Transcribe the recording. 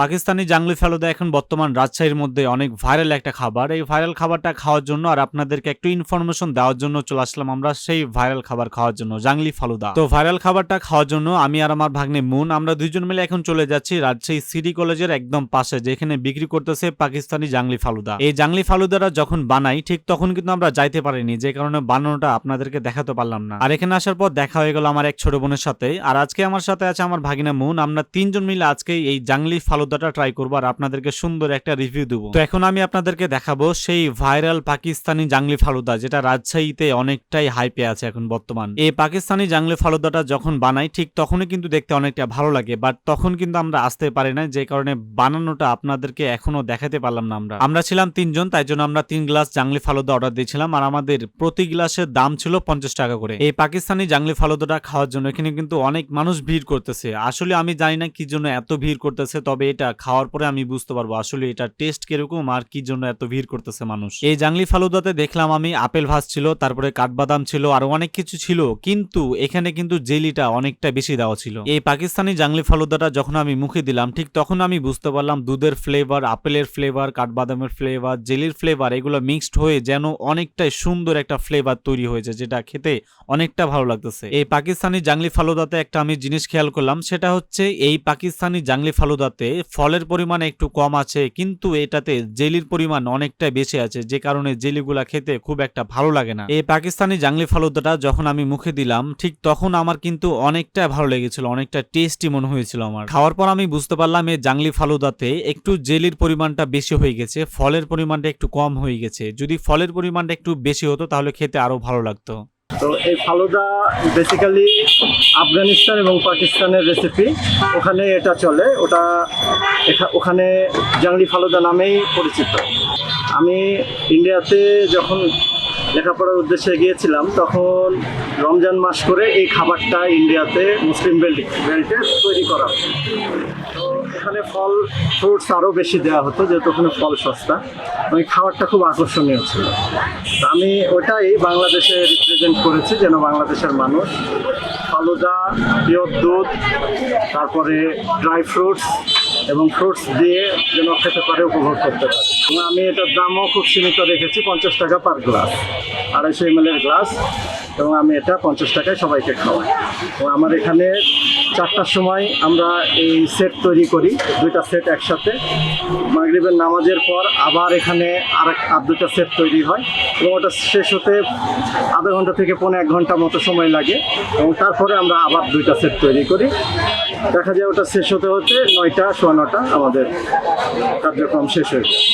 পাকিস্তানি জাংলি ফালুদা এখন বর্তমান রাজশাহীর মধ্যে অনেক ভাইরাল একটা খাবার। এই ভাইরাল খাবারটা খাওয়ার জন্য আর আপনাদেরকে একটু ইনফরমেশন দেওয়ার জন্য চলে আসলাম আমরা সেই ভাইরাল খাবার খাওয়ার জন্য জাংলি ফালুদা। তো ভাইরাল খাবারটা খাওয়ার জন্য আমি আর আমার ভাগ্নে মুন, আমরা দুইজন মিলে এখন চলে যাচ্ছি রাজশাহী সিটি কলেজের একদম পাশে, যেখানে বিক্রি করতেছে পাকিস্তানি জাংলি ফালুদা। এই জাংলি ফালুদারা যখন বানাই ঠিক তখন কিন্তু আমরা যাইতে পারিনি, যে কারণে বানানোটা আপনাদেরকে দেখাতে পারলাম না। আর এখানে আসার পর দেখা হয়ে গেল আমার এক ছোট বোনের সাথে, আর আজকে আমার সাথে আছে আমার ভাগিনা মুন, আমরা তিনজন মিলে আজকে এই জাংলি ফালুদাটা ট্রাই করব আর আপনাদেরকে সুন্দর একটা রিভিউ দেবো। তো এখন আমি আপনাদেরকে দেখাবো সেই ভাইরাল পাকিস্তানি জাংলি ফালুদা, যেটা রাজশাহীতে অনেকটাই হাইপে আছে এখন বর্তমান। এই পাকিস্তানি জাংলি ফালুদাটা যখন বানাই, ঠিক তখনই কিন্তু দেখতে অনেকটা ভালো লাগে বাট তখন কিন্তু আমরা আসতে পারি না যে কারণে বানানোটা আপনাদেরকে এখনও দেখাতে পারলাম না আমরা। আমরা ছিলাম তিনজন, তাই জন্য আমরা তিন গ্লাস জাংলি ফালুদা অর্ডার দিয়েছিলাম, আর আমাদের প্রতি গ্লাসের দাম ছিল পঞ্চাশ টাকা করে। এই পাকিস্তানি জাংলি ফালুদাটা খাওয়ার জন্য এখানে কিন্তু অনেক মানুষ ভিড় করতেছে। আসলে আমি জানি না কি জন্য এত ভিড় করতেছে, তবে এটা খাওয়ার পরে আমি বুঝতে পারব আসলে এটা টেস্ট কীরকম আর কি জন্য এত ভিড় করতেছে মানুষ। এই জাংলি ফালুদাতে দেখলাম আমি আপেল ভাজ ছিল তারপরে কাঠবাদাম ছিল, আর অনেক কিছু ছিল, কিন্তু এখানে কিন্তু জেলিটা অনেকটা বেশি দেওয়া ছিল। এই পাকিস্তানি জাংলি ফালুদাটা যখন আমি মুখে দিলাম, ঠিক তখন আমি বুঝতে পারলাম দুধের ফ্লেভার আপেলের ফ্লেভার কাঠবাদামের ফ্লেভার জেলির ফ্লেভার এগুলো মিক্সড হয়ে যেন অনেকটাই সুন্দর একটা ফ্লেভার তৈরি হয়েছে, যেটা খেতে অনেকটা ভালো লাগতেছে। এই পাকিস্তানি জাংলি ফালুদাতে একটা আমি জিনিস খেয়াল করলাম, সেটা হচ্ছে এই পাকিস্তানি জাংলি ফালুদাতে ফলের পরিমাণ একটু কম আছে, কিন্তু এটাতে জেলির পরিমাণ অনেকটা বেশি আছে, যে কারণে জেলিগুলা খেতে খুব একটা ভালো লাগে না। এই পাকিস্তানি জাংলি ফালুদাটা যখন আমি মুখে দিলাম, ঠিক তখন আমার কিন্তু অনেকটা ভালো লেগেছিল, অনেকটা টেস্টি মনে হয়েছিল আমার। খাওয়ার পর আমি বুঝতে পারলাম, এই জাংলি ফালুদাতে একটু জেলির পরিমাণটা বেশি হয়ে গেছে, ফলের পরিমাণটা একটু কম হয়ে গেছে। যদি ফলের পরিমাণটা একটু বেশি হতো, তাহলে খেতে আরও ভালো লাগতো। তো এই ফালুদা বেসিক্যালি আফগানিস্তান এবং পাকিস্তানের রেসিপি ওখানে এটা চলে, ওটা ওখানে জাংলি ফালুদা নামেই পরিচিত। আমি ইন্ডিয়াতে যখন লেখাপড়ার উদ্দেশ্যে গিয়েছিলাম, তখন রমজান মাস করে এই খাবারটা ইন্ডিয়াতে মুসলিম বেল্ট, বেল্টে তৈরি করা। তো এখানে ফল ফ্রুটস আরও বেশি দেওয়া হতো, যেহেতু ওখানে ফল সস্তা ওই খাবারটা খুব আকর্ষণীয় ছিল আমি ওটাই বাংলাদেশে রিপ্রেজেন্ট করেছি, যেন বাংলাদেশের মানুষ, ফালুদা, পিওর দুধ, তারপরে ড্রাই ফ্রুটস এবং ফ্রুটস দিয়ে যেন খেতে পারে, উপভোগ করতে পারে। এবং আমি এটার দামও খুব সীমিত রেখেছি, পঞ্চাশ টাকা পার গ্লাস আড়াইশো এম এর গ্লাস এবং আমি এটা পঞ্চাশ টাকায় সবাইকে খাওয়াই। এবং আমার এখানে চারটার সময় আমরা এই সেট তৈরি করি, দুইটা সেট একসাথে। মাগরিবের নামাজের পর আবার এখানে আর আর দুটা সেট তৈরি হয় এবং ওটা শেষ হতে আধা ঘণ্টা থেকে পনেরো এক ঘণ্টা মতো সময় লাগে এবং তারপরে আমরা আবার দুইটা সেট তৈরি করি। দেখা যায় ওটা শেষ হতে হতে নয়টা, সোয়া নটা আমাদের কার্যক্রম শেষ হয়ে যায়।